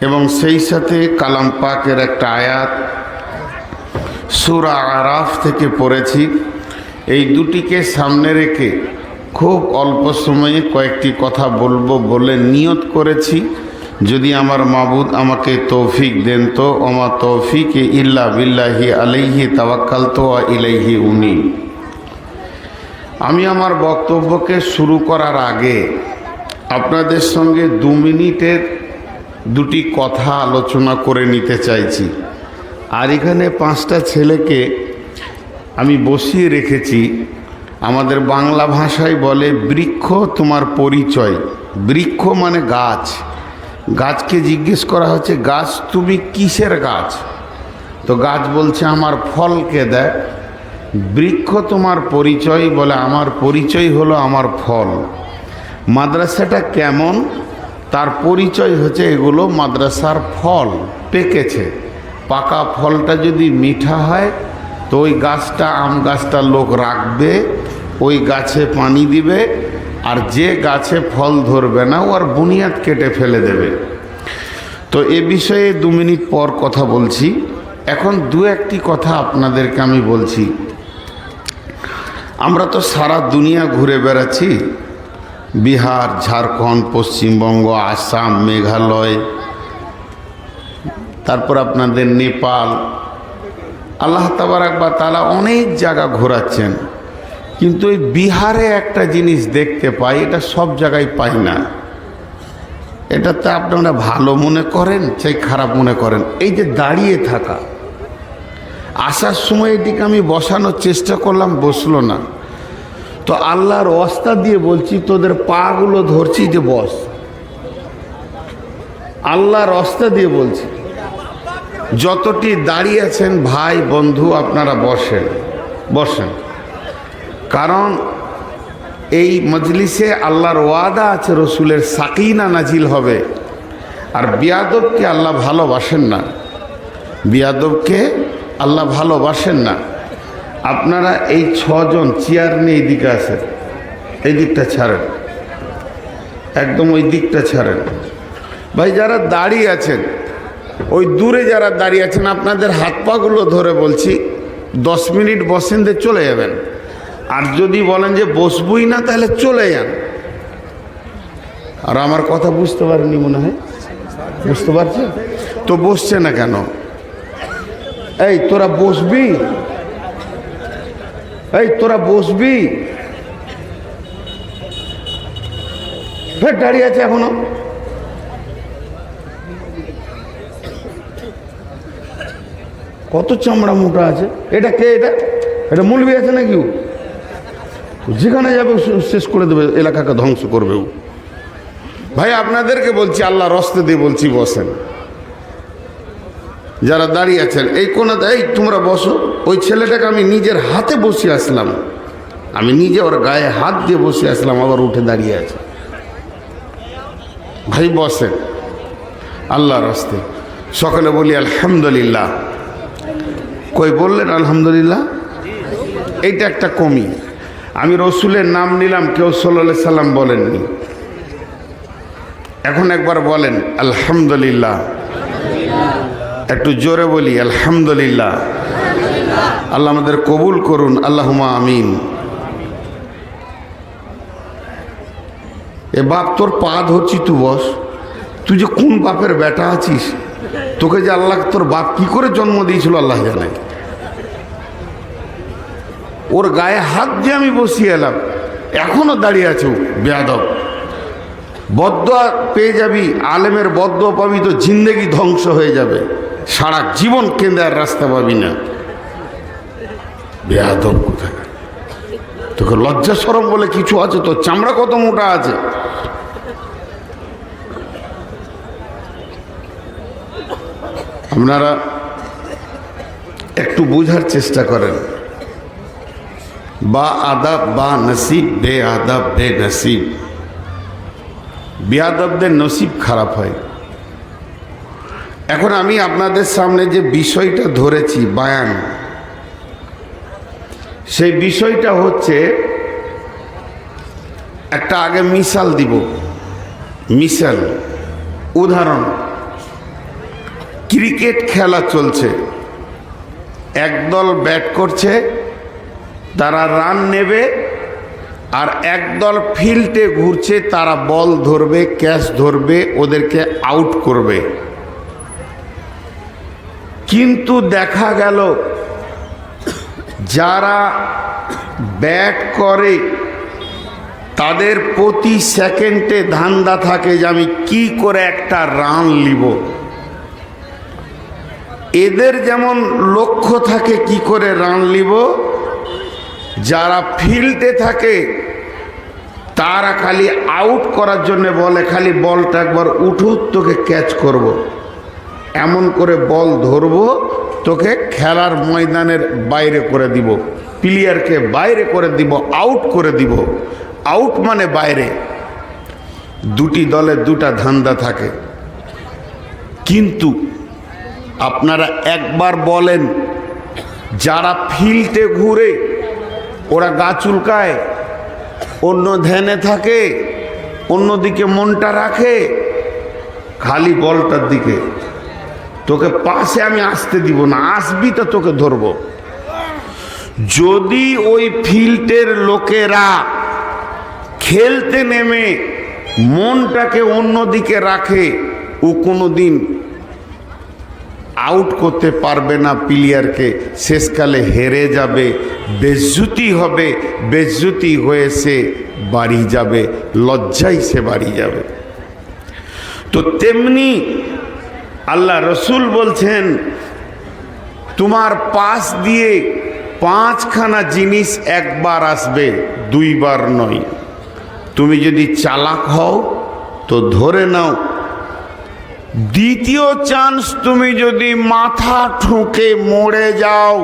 এবং সেই সাথে কালাম পাকের একটা আয়াত। সুরা আরাফ থেকে পড়েছি। এই দুটিকে সামনে রেখে খুব অল্প সময়ে কয়েকটি কথা বলব বলে নিয়ত করেছি। যদি আমার মাবুদ আমাকে তৌফিক দেন তো, ওমা তৌফিক ইল্লা বিল্লাহি আলাইহি তাওয়াক্কাল তো ইলাইহি উনি আমি আমার বক্তব্যকে শুরু করার আগে আপনাদের সঙ্গে দু মিনিটের দুটি কথা আলোচনা করে নিতে চাইছি। আর এখানে পাঁচটা ছেলেকে আমি বসিয়ে রেখেছি। আমাদের বাংলা ভাষায় বলে বৃক্ষ তোমার পরিচয়। বৃক্ষ মানে গাছ। গাছকে জিজ্ঞেস করা হচ্ছে, গাছ তুমি কিসের গাছ? তো গাছ বলছে, আমার ফলকে দেয় বৃক্ষ তোমার পরিচয় বলে, আমার পরিচয় হলো আমার ফল। মাদ্রাসাটা কেমন? তার পরিচয় হচ্ছে এগুলো মাদ্রাসার ফল, পেকেছে। পাকা ফলটা যদি মিঠা হয়, তো ওই গাছটা, আম গাছটা লোক রাখবে, ওই গাছে পানি দিবে, আর যে গাছে ফল ধরবে না ওর বুনিয়াদ কেটে ফেলে দেবে। তো এ বিষয়ে দু মিনিট পর কথা বলছি। এখন দু একটি কথা আপনাদেরকে আমি বলছি। আমরা তো সারা দুনিয়া ঘুরে বেড়াচ্ছি বিহার, ঝাড়খণ্ড, পশ্চিমবঙ্গ, আসাম, মেঘালয়, তারপর আপনাদের নেপাল। আল্লাহ তাবারাক বা তালা অনেক জায়গা ঘোরাচ্ছেন। কিন্তু ওই বিহারে একটা জিনিস দেখতে পাই, এটা সব জায়গায় পাই না। এটাতে আপনারা ভালো মনে করেন চাই খারাপ মনে করেন। এই যে দাঁড়িয়ে থাকা, আসার সময় এটিকে আমি বসানোর চেষ্টা করলাম, বসল না। তো আল্লাহর অস্তা দিয়ে বলছি, তোদের পাগুলো ধরছি যে বস। আল্লাহর অস্তা দিয়ে বলছি, যতটি দাঁড়িয়ে আছেন ভাই, বন্ধু, আপনারা বসেন বসেন। কারণ এই মজলিসে আল্লাহর ওয়াদা আছে, রসুলের সাকিনা নাজিল হবে। আর বিয়াদবকে আল্লাহ ভালোবাসেন না। বিয়াদবকে আল্লাহ ভালোবাসেন না। আপনারা এই ছজন চেয়ার নিয়ে এই দিকে আসেন। এই দিকটা ছাড়েন। একদম ওই দিকটা ছাড়েন। ভাই, যারা দাঁড়িয়ে আছেন, ওই দূরে যারা দাঁড়িয়ে আছেন, আপনাদের হাত পাগুলো ধরে বলছি, দশ মিনিট বসেন দিয়ে চলে যাবেন। আর যদি বলেন যে বসবই না, তাহলে চলে যান। আর আমার কথা বুঝতে পারেননি মনে হয়? বুঝতে পারছেন? তো বসছে না কেন? এই, তোরা বসবি? এই, তোরা বসবি? ফের দাঁড়িয়ে আছে এখনও। কত চামড়া মোটা আছে? এটা কে এটা? এটা মুলবি আছে নাকি ও? যেখানে যাবে শেষ করে দেবে, এলাকাকে ধ্বংস করবে ও। ভাই, আপনাদেরকে বলছি, আল্লাহ রস্তে দিয়ে বলছি, বসেন। যারা দাঁড়িয়ে আছেন, এই কোনাতে, এই, তোমরা বসো। ওই ছেলেটাকে আমি নিজের হাতে বসে আসলাম। আমি নিজে ওর গায়ে হাত দিয়ে বসে আসলাম, আবার উঠে দাঁড়িয়ে আছে। ভাই বসেন আল্লাহ রস্তে। সকালে বলি, আলহামদুলিল্লাহ। কই বললেন, আলহামদুলিল্লাহ? এইটা একটা কমি। আমি রসুলের নাম নিলাম, কেউ সাল্লা সাল্লাম বলেননি। এখন একবার বলেন, আলহামদুলিল্লাহ। একটু জোরে বলি, আলহামদুলিল্লাহ। আল্লাহ আমাদের কবুল করুন আল্লাহুমা আমিন। এ বাপ তোর পা ধরছি তু, বস। তুই যে কোন বাপের বেটা আছিস? তোকে যে আল্লাহ তোর বাপ কি করে জন্ম দিয়েছিল, আল্লাহ জানে। ওর গায়ে হাত দিয়ে আমি বসিয়ে এলাম। এখনও দাঁড়িয়ে আছে, বেয়াদব। বদ্ধ পেয়ে যাবি, আলেমের বদ্ধ পাবি, তো জিন্দেগি ধ্বংস হয়ে যাবে। সারা জীবন কেন্দ্রের রাস্তা পাবি না। বেয়াদব কোথায়? তোকে লজ্জা সরম বলে কিছু আছে? তোর চামড়া কত মোটা আছে? আপনারা একটু বোঝার চেষ্টা করেন। বা আদাব, বা নসিব, বে আদাব, বে নসিব। বেয়াদবদের নসিব খারাপ হয়। এখন আমি আপনাদের সামনে যে বিষয়টা ধরেছি, বায়ান সেই বিষয়টা হচ্ছে, একটা আগে মিসাল দিব। মিসাল উদাহরণ। ক্রিকেট খেলা চলছে। একদল ব্যাট করছে, তারা রান নেবে, আর একদল ফিল্ডে ঘুরছে, তারা বল ধরবে, ক্যাচ ধরবে, ওদেরকে আউট করবে। কিন্তু দেখা গেল যারা ব্যাট করে, তাদের প্রতি সেকেন্ডে ধান্দা থাকে যে আমি কি করে একটা রান লিব এদের যেমন লক্ষ্য থাকে কি করে রান লিব যারা ফিল্ডে থাকে, তারা খালি আউট করার জন্য বলে, খালি বলটা একবার উঠুক তোকে ক্যাচ করব। এমন করে বল ধরবো তোকে খেলার ময়দানের বাইরে করে দিব। প্লেয়ারকে বাইরে করে দিব আউট করে দিব। আউট মানে বাইরে। দুটি দলে দুটা ধান্দা থাকে। কিন্তু আপনারা একবার বলেন, যারা ফিল্ডে ঘুরে, ওরা গা চুলকায়, অন্য ধ্যানে থাকে, অন্যদিকে মনটা রাখে, খালি বলটার দিকে। তোকে পাশে আমি আসতে দিব না, আসবি তো তোকে ধরবো। যদি ওই ফিল্ডের লোকেরা খেলতে নেমে মনটাকে অন্যদিকে রাখে, ও কোনো দিন আউট করতে পারবে না প্লেয়ারকে শেষকালে হেরে যাবে, বেজ্জুতি হবে, বেজ্জুতি হয়ে সে বাড়ি যাবে, লজ্জায় সে বাড়ি যাবে। তো তেমনি আল্লাহ রসুল বলছেন, তোমার পাশ দিয়ে পাঁচখানা জিনিস একবার আসবে, দুইবার নয়। তুমি যদি চালাক হও তো ধরে নাও। দ্বিতীয় চান্স তুমি যদি মাথা ঠুকে মরে যাও।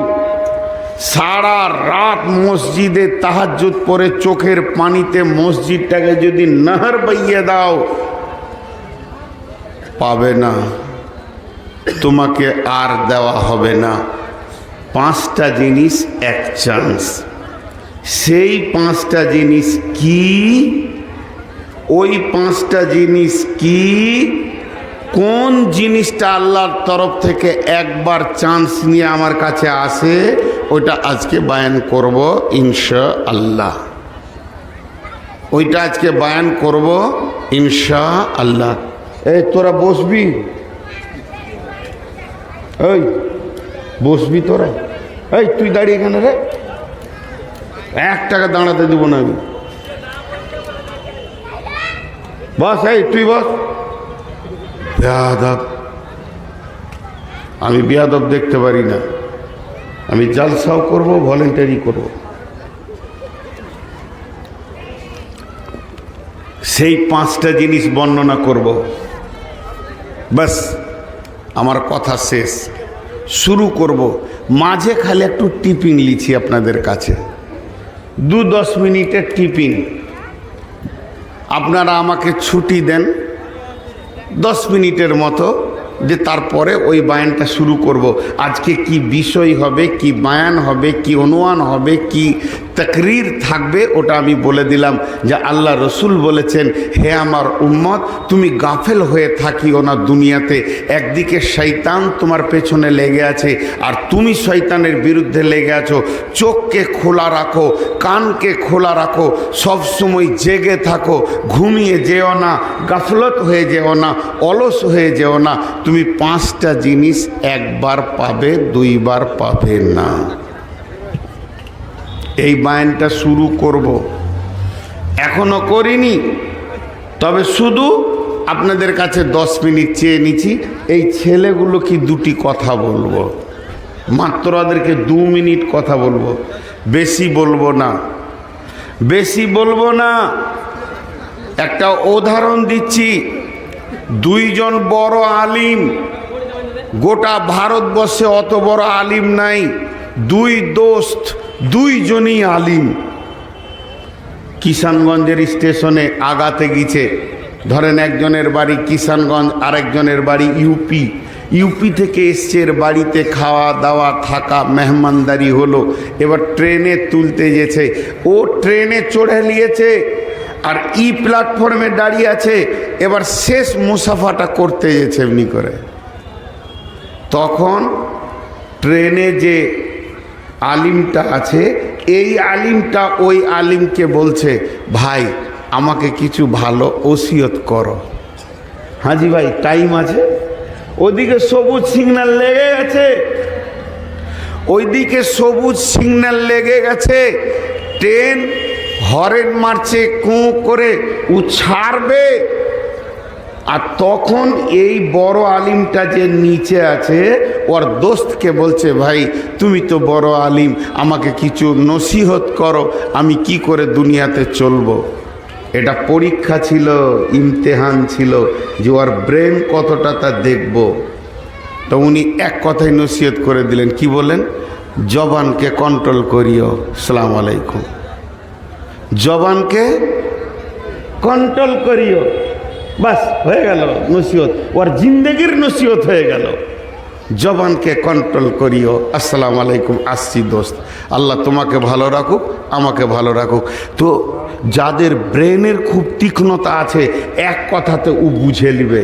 সারা রাত মসজিদে তাহাজ্জুদ পরে চোখের পানিতে মসজিদটাকে যদি নাহার বাইয়ে দাও, পাবে না। তোমাকে আর দেওয়া হবে না। পাঁচটা জিনিস, এক চান্স সেই পাঁচটা জিনিস কি? ওই পাঁচটা জিনিস কি? কোন জিনিসটা আল্লাহর তরফ থেকে একবার চান্স নিয়ে আমার কাছে আসে ওইটা আজকে বায়ান করব ইনশা আল্লাহ ওইটা আজকে বায়ান করব ইনশা আল্লাহ এই, তোরা বসবি? এই, বসবি তোরা। এই, তুই দাঁড়িয়ে এখানে রে। এক টাকা দাঁড়াতে দেবো না আমি। বস, এই, তুই বস। বেয়াদব। আমি বেয়াদব দেখতে পারি না। আমি জালসাও করব, ভলেন্টারি করব। সেই পাঁচটা জিনিস বর্ণনা করব। বাস আমার কথা শেষ। শুরু করব। মাঝে খালি একটু টিপিং লিছি আপনাদের কাছে। দু দশ মিনিটের টিপিং আপনারা আমাকে ছুটি দেন দশ মিনিটের মতো, যে তারপরে ওই বায়ানটা শুরু করব। আজকে কি বিষয় হবে, কি বায়ান হবে, কি অনুমান হবে, কি তকরির থাকবে, ওটা আমি বলে দিলাম যে আল্লাহ রসুল বলেছেন, হে আমার উম্মত, তুমি গাফেল হয়ে থাকিও না দুনিয়াতে, একদিকে শৈতান তোমার পেছনে লেগে আছে, আর তুমি শৈতানের বিরুদ্ধে লেগে আছো। চোখকে খোলা রাখো, কানকে খোলা রাখো, সবসময় জেগে থাকো, ঘুমিয়ে যেও না, গাফলত হয়ে যেও না, অলস হয়ে যেও না, তুমি পাঁচটা জিনিস একবার পাবে, দুইবার পাবে না। এই বায়নটা শুরু করব। এখনও করিনি, তবে শুধু আপনাদের কাছে দশ মিনিট চেয়ে নিচ্ছি। এই ছেলেগুলো কি দুটি কথা বলব? মাত্র ওদেরকে দু মিনিট কথা বলব। বেশি বলব না। বেশি বলব না। একটা উদাহরণ দিচ্ছি। দুইজন বড় আলিম। গোটা ভারতবর্ষে অত বড় আলিম নাই। দুই দোস্ত। দুইজনই আলিম। কিষানগঞ্জের স্টেশনে আগাতে গিয়েছে। ধরেন একজনের বাড়ি কিষানগঞ্জ, আরেকজনের বাড়ি ইউপি। ইউপি থেকে এসছে এর বাড়িতে খাওয়া দাওয়া থাকা মেহমানদারি হলো। এবার ট্রেনে তুলতে গেছে। ও ট্রেনে চড়ে নিয়েছে আর ই প্ল্যাটফর্মে দাঁড়িয়ে আছে। এবার শেষ মুসাফাটা করতে গেছে এমনি করে। তখন ট্রেনে যে আলিমটা আছে, এই আলিমটা ওই আলিমকে বলছে, ভাই, আমাকে কিছু ভালো ওসিয়ত করো। হাজি ভাই, টাইম আছে। ওদিকে সবুজ সিগন্যাল লেগে গেছে। ওইদিকে সবুজ সিগন্যাল লেগে গেছে। ট্রেন হরেন মারছে কুঁ করে, ও ছাড়বে। আর তখন এই বড় আলিমটা যে নিচে আছে, ওর দোস্তকে বলছে, ভাই, তুমি তো বড় আলিম, আমাকে কিছু নসিহত করো, আমি কি করে দুনিয়াতে চলবো? এটা পরীক্ষা ছিল, ইমতেহান ছিল যে ওর ব্রেন কতটা তা দেখব। তো উনি এক কথায় নসিহত করে দিলেন, কি বলেন জবানকে কন্ট্রোল করিও, সালাম আলাইকুম। জবানকে কন্ট্রোল করিও। বাস, হয়ে গেল নসিহত। ওর জিন্দগির নসিহত হয়ে গেল। জবানকে কন্ট্রোল করিও। আসসালাম আলাইকুম, আসছি দোস্ত। আল্লাহ তোমাকে ভালো রাখুক, আমাকে ভালো রাখুক। তো যাদের ব্রেনের খুব তীক্ষ্ণতা আছে, এক কথাতে ও বুঝে নিবে।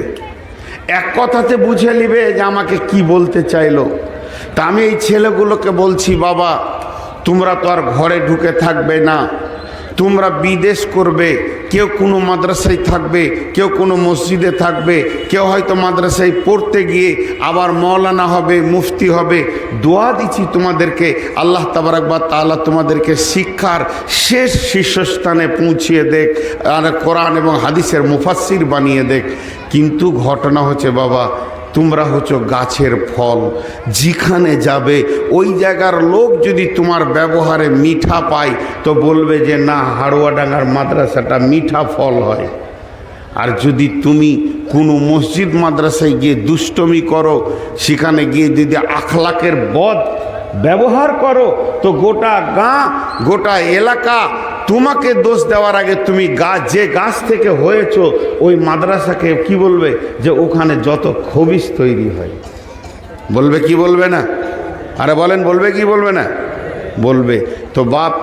এক কথাতে বুঝে নিবে যে আমাকে কি বলতে চাইলো। তা আমি এই ছেলেগুলোকে বলছি, বাবা, তোমরা তো আর ঘরে ঢুকে থাকবে না। তোমরা বিদেশ করবে, কেউ কোনো মাদ্রাসায় থাকবে, কেউ কোনো মসজিদে থাকবে, কেউ হয়তো মাদ্রাসায় পড়তে গিয়ে আবার মৌলানা হবে, মুফতি হবে। দোয়া দিচ্ছি তোমাদেরকে, আল্লাহ তাবারাকবা তাআলা তোমাদেরকে শিক্ষার শেষ শীর্ষস্থানে পৌঁছিয়ে দেখ, আর কোরআন এবং হাদিসের মুফাসির বানিয়ে দেখ। কিন্তু ঘটনা হচ্ছে বাবা তোমরা হচ্ছে গাছের ফল। যেখানে যাবে, ওই জায়গার লোক যদি তোমার ব্যবহারে মিঠা পায়, তো বলবে যে, না, হাড়ুয়াডাঙ্গার মাদ্রাসাটা মিঠা ফল হয়। আর যদি তুমি কোনো মসজিদ মাদ্রাসায় গিয়ে দুষ্টমি করো, সেখানে গিয়ে যদি আখলাকের বধ ব্যবহার করো, তো গোটা গাঁ, গোটা এলাকা তোমাকে দোষ দেওয়ার আগে তুমি গাছ যে গাছ থেকে হয়েছ, ওই মাদ্রাসাকে কি বলবে? যে ওখানে যত খবিস তৈরি হয়। বলবে কি বলবে না? আরে বলেন, বলবে কি বলবে না? বলবে। তো বাপ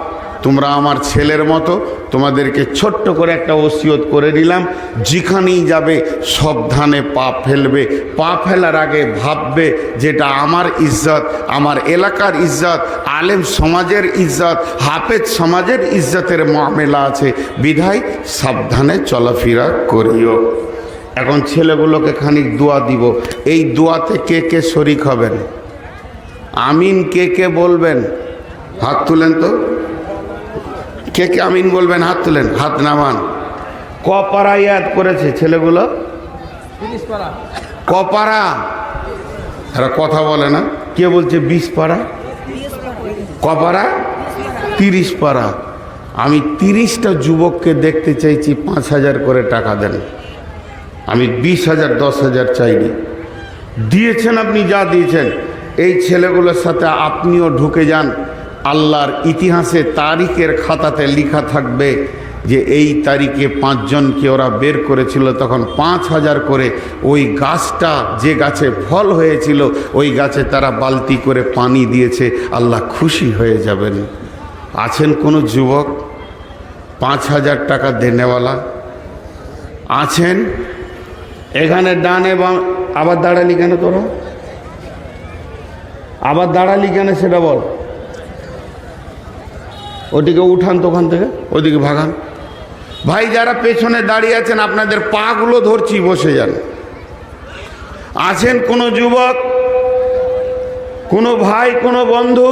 তোমরা আমার ছেলের মতো তোমাদেরকে ছোট্ট করে একটা ওসিয়ত করে দিলাম। যেখানেই যাবে সাবধানে পা ফেলবে। পা ফেলার আগে ভাববে যেটা আমার ইজ্জত, আমার এলাকার ইজ্জত, আলেম সমাজের ইজ্জত, হাফেজ সমাজের ইজ্জতের মামেলা আছে। বিধায় সাবধানে চলাফেরা করিও। এখন ছেলেগুলোকে খানিক দোয়া দিব। এই দোয়াতে কে কে শরিক হবেন? আমিন কে কে বলবেন? হাত তুলেন তো। কে কে আমিন বলবেন? হাত তুলেন হাত নামান। ক পারা ইয়াদ করেছে ছেলেগুলো? ক পারা এরা কথা বলে না। কে বলছে বিশ পাড়া ক পারা তিরিশ পাড়া আমি তিরিশটা যুবককে দেখতে চাইছি পাঁচ হাজার করে টাকা দেন। আমি বিশ হাজার দশ হাজার চাইনি। দিয়েছেন আপনি যা দিয়েছেন। এই ছেলেগুলোর সাথে আপনিও ঢুকে যান। আল্লাহর ইতিহাসে তারিখের খাতাতে লেখা থাকবে যে এই তারিখে পাঁচজনকে ওরা বের করেছিল, তখন পাঁচ হাজার করে ওই গাছটা, যে গাছে ফল হয়েছিল, ওই গাছে তারা বালতি করে পানি দিয়েছে, আল্লাহ খুশি হয়ে যাবেন। আছেন কোনো যুবক? পাঁচ হাজার টাকা দেনেওয়ালা? আছেন? এখানে ডানে বা আবার দাঁড়ালি কেন তোরা? আবার দাঁড়ালি কেন সেটা বল। ওদিকে উঠান তো ওখান থেকে ওদিকে ভাগান। ভাই, যারা পেছনে দাঁড়িয়ে আছেন, আপনাদের পাগুলো ধরছি, বসে যান। আছেন কোনো যুবক, কোনো ভাই, কোনো বন্ধু?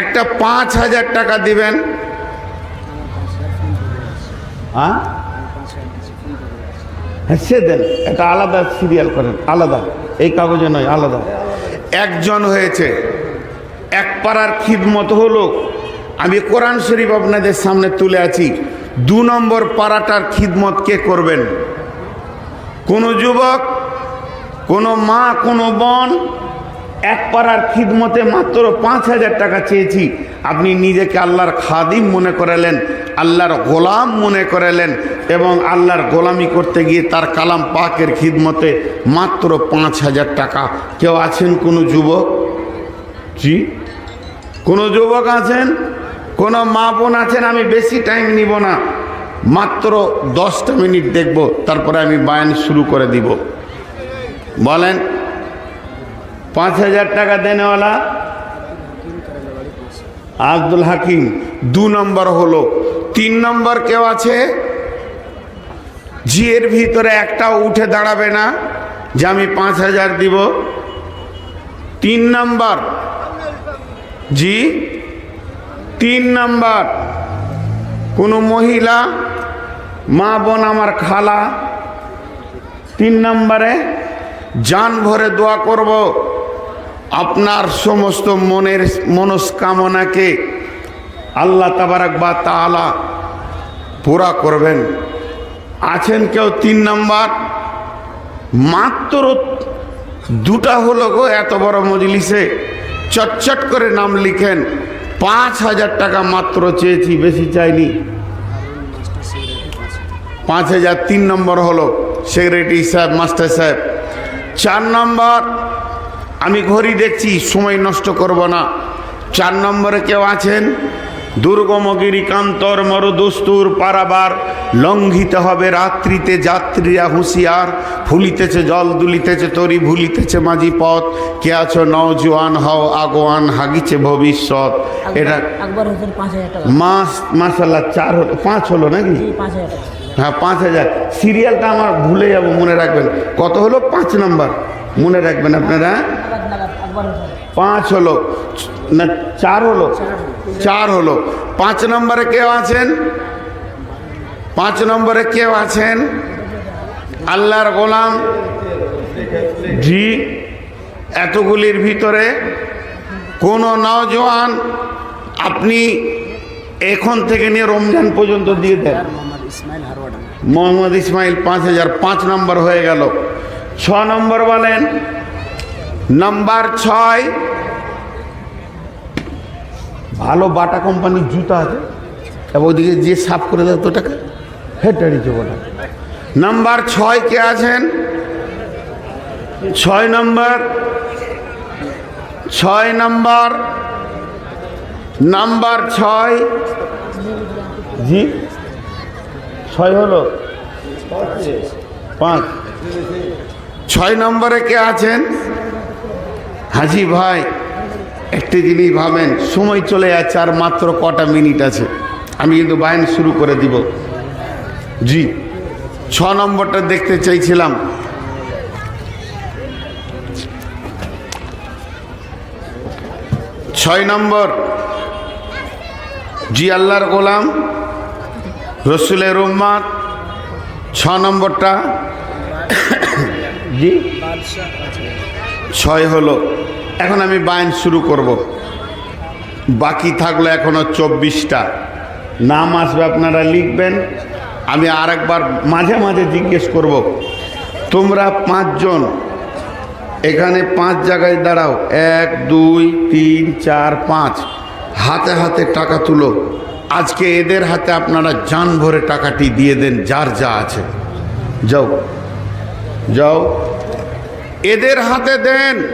একটা পাঁচ হাজার টাকা দিবেন। হ্যাঁ? হ্যাঁ সে দেন এটা আলাদা সিরিয়াল করেন, আলাদা। এই কাগজে নয়, আলাদা। একজন হয়েছে, এক পাড়ার খিদমত হলো আমি কোরআন শরীফ আপনাদের সামনে তুলে আছি। দু নম্বর পাড়াটার খিদমত কে করবেন? কোনো যুবক, কোনো মা, কোনো বোন, এক পাড়ার খিদমতে মাত্র পাঁচ হাজার টাকা চেয়েছি। আপনি নিজেকে আল্লাহর খাদিম মনে করালেন, আল্লাহর গোলাম মনে করালেন এবং আল্লাহর গোলামি করতে গিয়ে তার কালাম পাকের খিদমতে মাত্র পাঁচ হাজার টাকা। কেউ আছেন কোনো যুবক? জি? কোনো যুবক আছেন? কোনো মা বোন আছেন, আমি বেশি টাইম নিব না। মাত্র দশটা মিনিট দেখব, তারপরে আমি বায়ান শুরু করে দিব। বলেন, পাঁচ হাজার টাকা দেনেওয়ালা আব্দুল হাকিম, দু নম্বর হলো। তিন নম্বর কেউ আছে? জিয়ের ভিতরে একটাও উঠে দাঁড়াবে না, যে আমি পাঁচ হাজার দিব। তিন নম্বর, জি? তিন নাম্বার, কোনো মহিলা, মা বোন আমার খালা, তিন নম্বরে যান ভরে দোয়া করব। আপনার সমস্ত মনের মনস্কামনাকে আল্লাহ তাবারাক বা তাআলা পুরা করবেন। আছেন কেউ? তিন নম্বর, মাত্র দুটা হলো গো, এত বড় মজলিসে। চটচট করে নাম লিখেন। পাঁচ হাজার টাকা মাত্র চেয়েছি, বেশি চাইনি। পাঁচ হাজার তিন নম্বর হলো সেক্রেটারি সাহেব, মাস্টার সাহেব। চার নম্বর, আমি ঘড়ি দেখছি, সময় নষ্ট করব না। চার নম্বরে কেউ আছেন? দুর্গমগিরি কান্তর মরদস্তুর পারাবার লঙ্ঘিত হবে রাত্রিতে যাত্রীরা হুঁশিয়ার ফুলিতেছে জল দুলিতেছে তরি ভুলিতেছে মাঝি পথ কে আছো নওজোয়ান হও আগোয়ান হাগিছে ভবিষ্যৎ। এটা মাস মাসাল্লাহ চার হলো পাঁচ হলো নাকি? হ্যাঁ পাঁচ হাজার। সিরিয়ালটা আমার ভুলে যাব মনে রাখবেন। কত হলো? পাঁচ নম্বর। মনে রাখবেন আপনারা। পাঁচ হলো না চার হলো। চার হলো। পাঁচ নম্বরে কেউ আছেন? পাঁচ নম্বরে কেউ আছেন? আল্লাহর গোলাম? জি। এতগুলির ভিতরে কোন নওজোয়ান আপনি এখন থেকে নিয়ে রমজান পর্যন্ত দিয়ে দেন। মোহাম্মদ ইসমাইল মোহাম্মদ ইসমাইল পাঁচ হাজার পাঁচ নম্বর হয়ে গেল। ছ নম্বর বলেন নাম্বার ছয় ভালো বাটা কোম্পানির জুতা আছে। এবং ওইদিকে যে সাফ করে দেয় তো টাকা হেটারি ওটা নাম্বার ছয় কে আছেন? ছয় নম্বর ছয় নম্বর নাম্বার ছয়। জি? ছয় হলো? পাঁচ। ছয় নম্বরে কে আছেন? হাজি ভাই। একটি জিনিস ভাবেন সময় চলে যাচ্ছে আর মাত্র কটা মিনিট আছে। আমি কিন্তু বায়ন শুরু করে দিব। জি ছ নম্বরটা দেখতে চাইছিলাম। ছয় নম্বর জি আল্লাহর গোলাম রসুলের উম্মাদ। ছ নম্বরটা জি। ছয় হলো, এখন আমি বায়ন শুরু করব। বাকি থাকল এখনও চব্বিশটা। নাম আসবে আপনারা লিখবেন। আমি আর একবার মাঝে মাঝে জিজ্ঞেস করব, তোমরা পাঁচজন, এখানে পাঁচ জায়গায় দাঁড়াও। এক, দুই, তিন, চার, পাঁচ। হাতে হাতে টাকা তুলো। আজকে এদের হাতে আপনারা জান ভরে টাকাটি দিয়ে দেন, যার যা আছে। যাও। যাও। এদের হাতে দেন।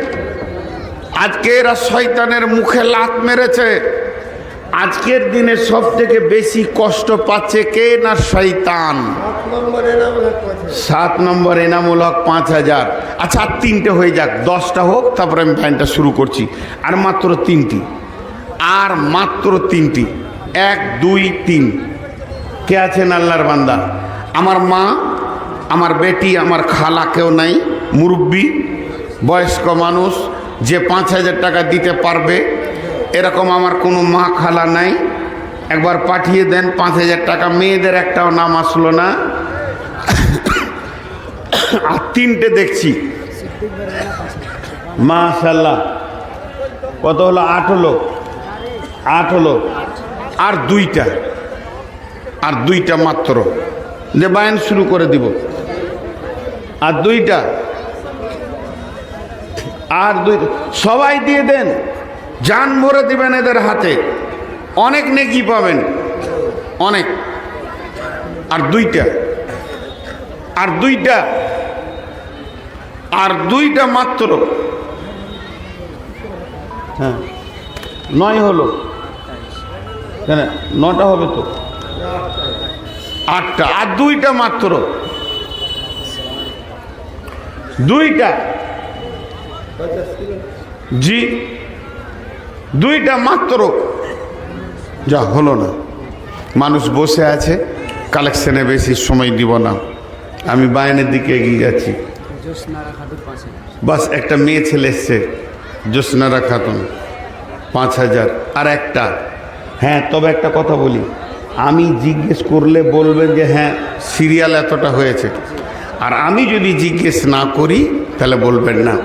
আজকে এরা শয়তানের মুখে লাত মেরেছে। আজকের দিনে সব থেকে বেশি কষ্ট পাচ্ছে কে না শয়তান? সাত নম্বর এনামূল হক পাঁচ হাজার। আচ্ছা তিনটে হয়ে যাক। দশটা হোক, তারপরে আমি ফাইনটা শুরু করছি। আর মাত্র তিনটি। আর মাত্র তিনটি। এক, দুই, তিন। কে আছেন আল্লাহর বান্দা? আমার মা, আমার বেটি, আমার খালা কেউ নাই? মুরব্বী, বয়স্ক মানুষ, যে পাঁচ হাজার টাকা দিতে পারবে, এরকম আমার কোনো মা খালা নাই। একবার পাঠিয়ে দেন, পাঁচ হাজার টাকা। মেয়েদের একটাও নাম আসলো না। আর তিনটে দেখছি। মাশাল্লাহ। কত হলো? আট হলো। আট হলো। আর দুইটা। আর দুইটা মাত্র। যে বায়ন শুরু করে দিব। আর দুইটা। আর দুই সবাই দিয়ে দেন। জান ভরে দিবেন এদের হাতে। অনেক নেকি পাবেন। অনেক। আর দুইটা। আর দুইটা। আর দুইটা মাত্র। হ্যাঁ। নয় হলো। কেন? নটা হবে তো। আটটা। আর দুইটা মাত্র। দুইটা। জি। দুইটা মাত্র। যা হলো না। মানুষ বসে আছে কালেকশনে বেশি সময় দিব না। আমি বায়নের দিকে এগিয়ে যাচ্ছি। জোসনারা বাস, একটা মেয়ে ছেলে এসছে, জ্যোৎস্নারা খাতুন, পাঁচ হাজার। আর একটা। হ্যাঁ তবে একটা কথা বলি। আমি জিজ্ঞেস করলে বলবেন যে হ্যাঁ সিরিয়াল এতটা হয়েছে। আর আমি যদি জিজ্ঞেস না করি, তাহলে বলবেন না।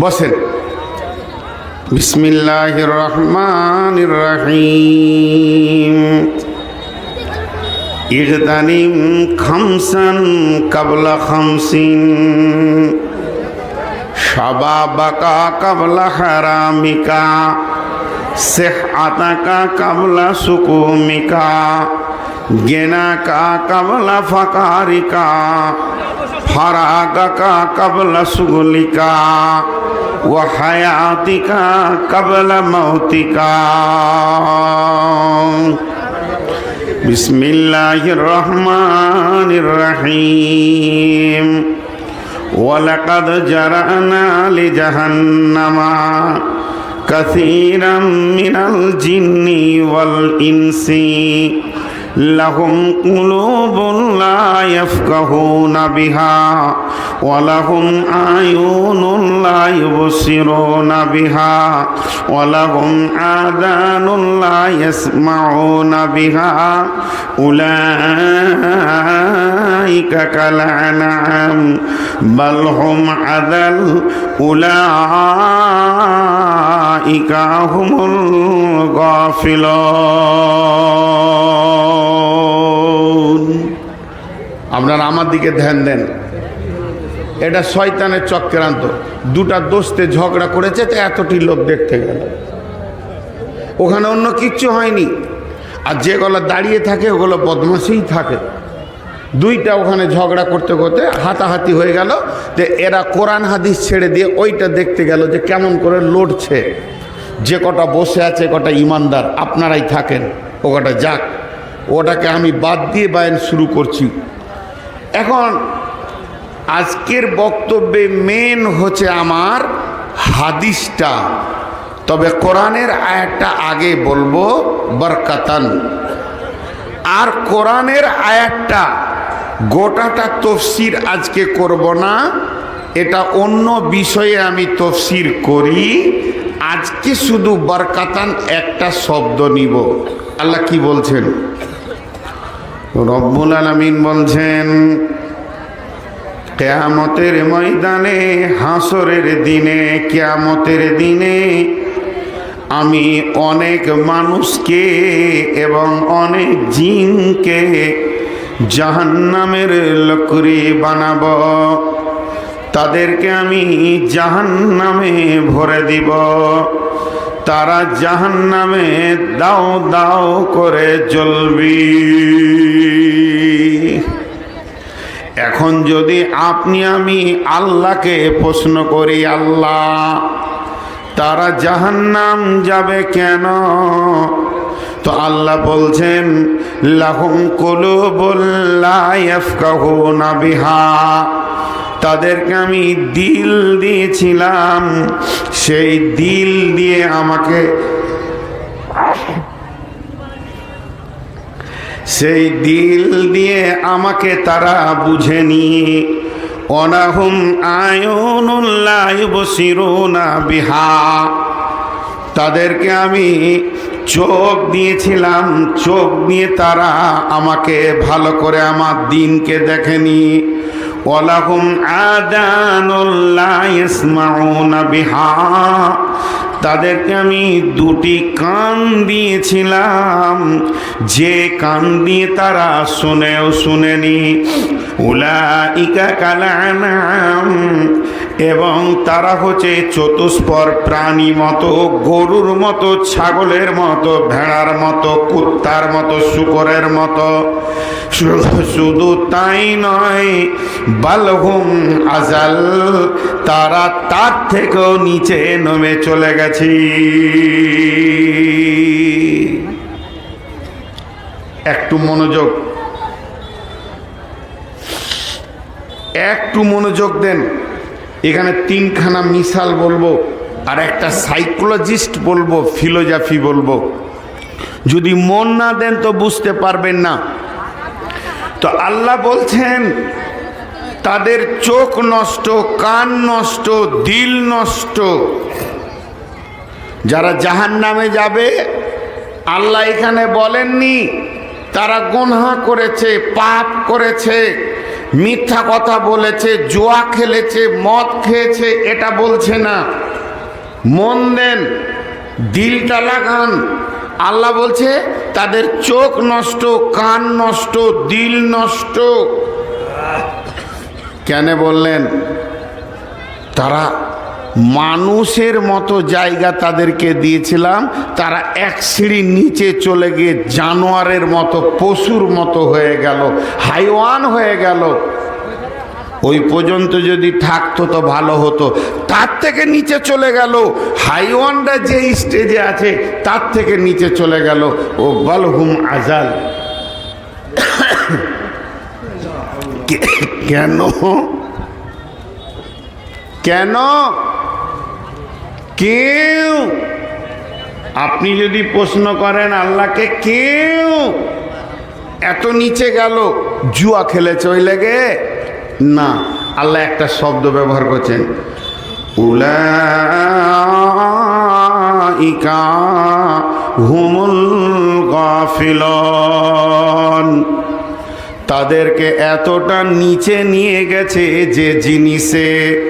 বসেন। বিসমিল্লাহ রহমান রহিম ইগতানিম খামসান কাবলা খামসিন। শাবাবাকা কাবলা হারামিকা। সেহাতাকা কাবলা সুকুমিকা। গেনাকা কাবলা ফাকারিকা। ফারাগাকা কাবলা সুগলিকা ওয়াহায়াতিকা কাবলা মৌতিকা بسم الله الرحمن الرحيم ولقد جرأنا لجهنم كثيرا من الجن والإنس لهم قلوب لا يفقهون بها ولهم أعين لا يبصرون بها ولهم آذان لا يسمعون بها أولئك كالأنعام بل هم عذل أولئك هم الغافلون আপনারা আমার দিকে ধ্যান দেন। এটা শয়তানের চক্রান্ত। দুটা দোস্তে ঝগড়া করেছে তো এতটি লোক দেখতে গেল। ওখানে অন্য কিচ্ছু হয়নি। আর যেগুলো দাঁড়িয়ে থাকে, ওগুলো বদমাসেই থাকে। দুইটা ওখানে ঝগড়া করতে করতে হাতাহাতি হয়ে গেল যে এরা কোরআন হাদিস ছেড়ে দিয়ে ওইটা দেখতে গেল যে কেমন করে লড়ছে। যে কটা বসে আছে কটা ইমানদার, আপনারাই থাকেন, ও কটা যাক। ওটাকে আমি বাদ দিয়ে বায়ন শুরু করছি। এখন আজকের বক্তব্যে মেন হচ্ছে আমার হাদিসটা। তবে কোরআনের আয়াতটা আগে বলব বরকাতান। আর কোরআনের আয়াতটা গোটাটা তফসির আজকে করব না, এটা অন্য বিষয়ে আমি তফসির করি। আজকে শুধু বরকাতান একটা শব্দ নিব। আল্লাহ কি বলছেন? রব্বুল আলমিন বলছেন, কেয়ামতের ময়দানে, হাসরের দিনে, কেয়ামতের দিনে আমি অনেক মানুষকে এবং অনেক জিনকে জাহান্নামের লকরি বানাব। তাদেরকে আমি জাহান্নামে ভরে দিব। তারা জাহান্নামে দাও দাও করে জ্বলবি। এখন যদি আপনি, আমি আল্লাহকে প্রশ্ন করি, আল্লাহ, তারা জাহান্নাম যাবে কেন? তো আল্লাহ বলছেন, লাহুম কলুবুল্লাহ বিহা। তাদেরকে আমি দিল দিয়েছিলাম, সেই দিল দিয়ে আমাকে সেই দিল দিয়ে আমাকে তারা বুঝে নিয়ে, অনাহুম আয়নুল্লাহ বিহা, তাদেরকে আমি চোখ দিয়েছিলাম, চোখ দিয়ে তারা আমাকে ভালো করে আমার দিনকে দেখেনি। ওলাহুম আদানুল্লাহ ইসমাউনা তাদেরকে আমি দুটি কান দিয়েছিলাম। যে কান দিয়ে তারা শুনেও শুনেনি। উলা ইকা কালানাম এবং তারা হচ্ছে চতুষ্পর প্রাণী মতো, গরুর মতো, ছাগলের মতো, ভেড়ার মতো, কুত্তার মতো, শুকরের মতো। শুধু তাই নয়, বালহুম আজাল, তারা তার থেকেও নিচে নেমে চলে গেছি। একটু মনোযোগ। একটু মনোযোগ দেন। এখানে তিনখানা মিসাল বলব, আর একটা সাইকোলজিস্ট বলব, ফিলোজফি বলব। যদি মন না দেন তো বুঝতে পারবেন না। তো আল্লাহ বলছেন, তাদের চোখ নষ্ট, কান নষ্ট, দিল নষ্ট। যারা জাহান নামে যাবে, আল্লাহ এখানে বলেননি, তারা গোনহা করেছে, পাপ করেছে। মিথ্যা কথা বলেছে, জোয়া খেলেছে, মদ খেয়েছে, এটা বলছে না। মন দেন, দিলটা লাগান। আল্লাহ বলছে, তাদের চোখ নষ্ট, কান নষ্ট, দিল নষ্ট। কেন বললেন? তারা মানুষের মতো জায়গা তাদেরকে দিয়েছিলাম, তারা এক সিঁড়ি নিচে চলে গিয়ে জানোয়ারের মতো, পশুর মতো হয়ে গেল, হাইওয়ান হয়ে গেল। ওই পর্যন্ত যদি থাকতো তো ভালো হতো। তার থেকে নিচে চলে গেল। হাইওয়ানটা যে স্টেজে আছে, তার থেকে নিচে চলে গেল। ও বলহুম আজাল। কেন? কেন? কেউ। আপনি যদি প্রশ্ন করেন আল্লাহকে, কেউ। এত নিচে গেল, জুয়া খেলেছে ওই লেগে? না, আল্লাহ একটা শব্দ ব্যবহার করছেন। উলাইকা হুমুল গাফিলন। তাদেরকে এতটা নিচে নিয়ে গেছে যে জিনিসে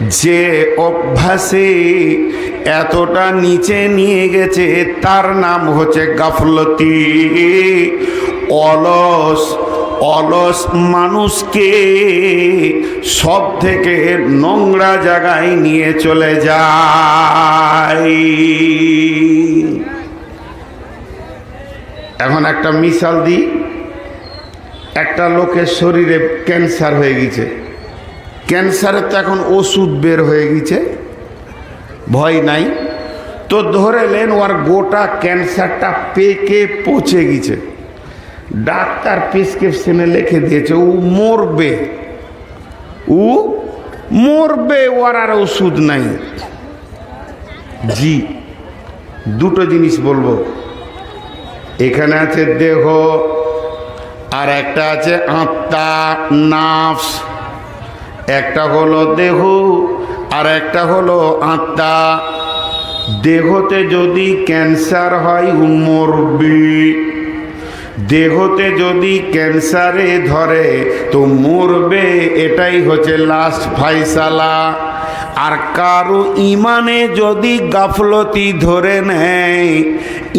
যে অভ্যাসে এতটা নিচে নিয়ে গেছে, তার নাম হচ্ছে গাফলতি। অলস অলস মানুষকে সব থেকে নোংরা জায়গায় নিয়ে চলে যায়। এখন একটা মিশাল দিই, একটা লোকের শরীরে ক্যান্সার হয়ে গেছে। ক্যান্সারের তো এখন ওষুধ বের হয়ে গেছে। ভয় নাই। তো ধরে নেন ওর গোটা ক্যান্সারটা পেকে পচে গেছে। ডাক্তার প্রেসক্রিপশনে লিখে দিয়েছে, ও মরবে। ও মরবে, ওর আর ওষুধ নাই। জি, দুটো জিনিস বলব। এখানে আছে দেহ, আর একটা আছে আত্মা, নাফস। একটা হলো দেহ, আর একটা হলো আত্মা। দেহতে যদি ক্যান্সার হয় মরবি। দেহতে যদি ক্যান্সারে ধরে, তো মরবে। এটাই হচ্ছে লাস্ট ফাইসালা। আর কারও ইমানে যদি গাফলতি ধরে নেয়,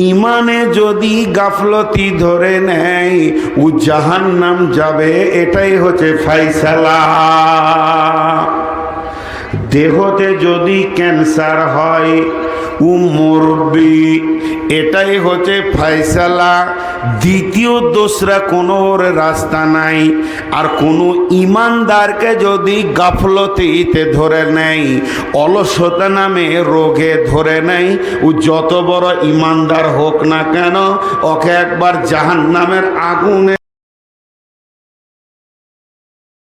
ইমানে যদি গাফলতি ধরে নেয়, ও জাহান নাম যাবে, এটাই হচ্ছে ফাইসালা দেহতে যদি ক্যান্সার হয় ও মরবি এটাই হচ্ছে ফাইসালা দ্বিতীয় দোসরা কোনো রাস্তা নাই, আর কোনো ইমানদারকে যদি গাফলতিতে ধরে নেয়, অলসতা নামে রোগে ধরে নেয়, ও যত বড় ইমানদার হোক না কেন, ওকে একবার জাহান নামের আগুনে